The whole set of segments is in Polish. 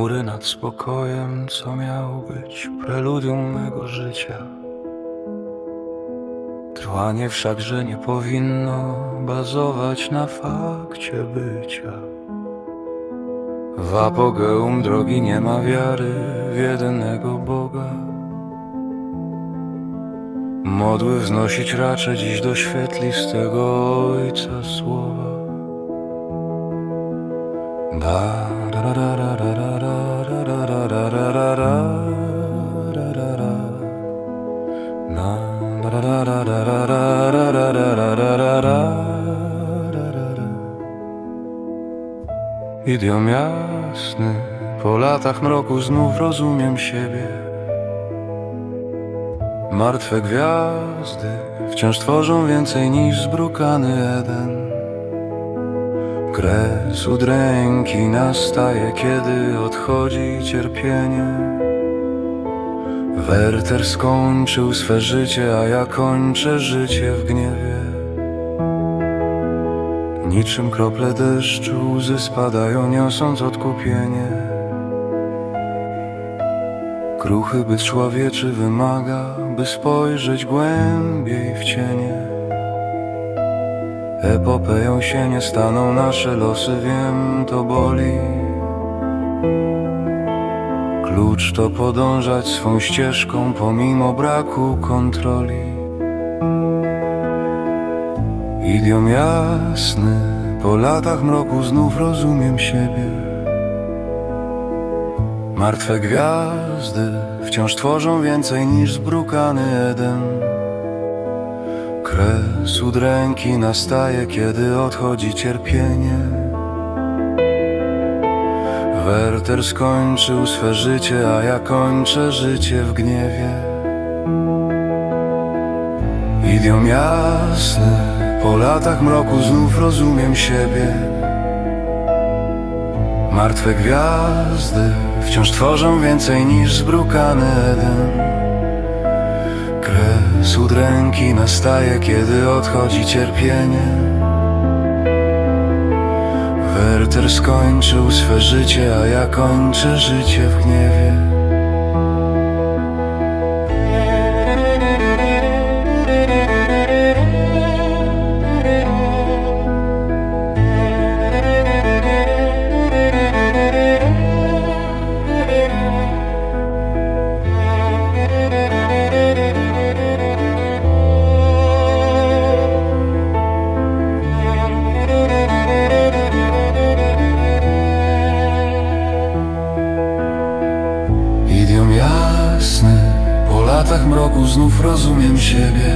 nad spokojem, co miał być preludium mego życia. Trwanie wszakże nie powinno bazować na fakcie bycia. W apogeum drogi nie ma wiary w jedynego Boga. Modły wznosić raczej dziś do świetlistego Ojca Słowa. Da da da da da da Idiom jasny, po latach mroku znów rozumiem siebie Martwe gwiazdy wciąż tworzą więcej niż zbrukany Eden Kres udręki nastaje, kiedy odchodzi cierpienie. Werter skończył swe życie, a ja kończę życie w gniewie. Niczym krople deszczu łzy spadają, niosąc odkupienie. Kruchy byt człowieczy wymaga, by spojrzeć głębiej w cienie. Epopeją się nie staną nasze losy, wiem, to boli. Klucz to podążać swą ścieżką pomimo braku kontroli. Idiom jasny, po latach mroku znów rozumiem siebie. Martwe gwiazdy wciąż tworzą więcej niż zbrukany Eden. Kres udręki nastaje, kiedy odchodzi cierpienie. Werter skończył swe życie, a ja kończę życie w gniewie. Idiom jasny, po latach mroku znów rozumiem siebie. Martwe gwiazdy wciąż tworzą więcej niż zbrukany Eden. Kres udręki nastaje, kiedy odchodzi cierpienie. Werter skończył swe życie, a ja kończę życie w gniewie. Latach mroku znów rozumiem siebie.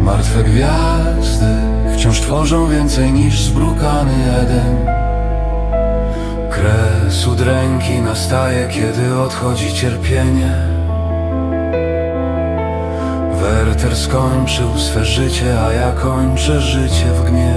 Martwe gwiazdy wciąż tworzą więcej niż zbrukany Eden. Kres udręki nastaje, kiedy odchodzi cierpienie. Werter skończył swe życie, a ja kończę życie w gniewie.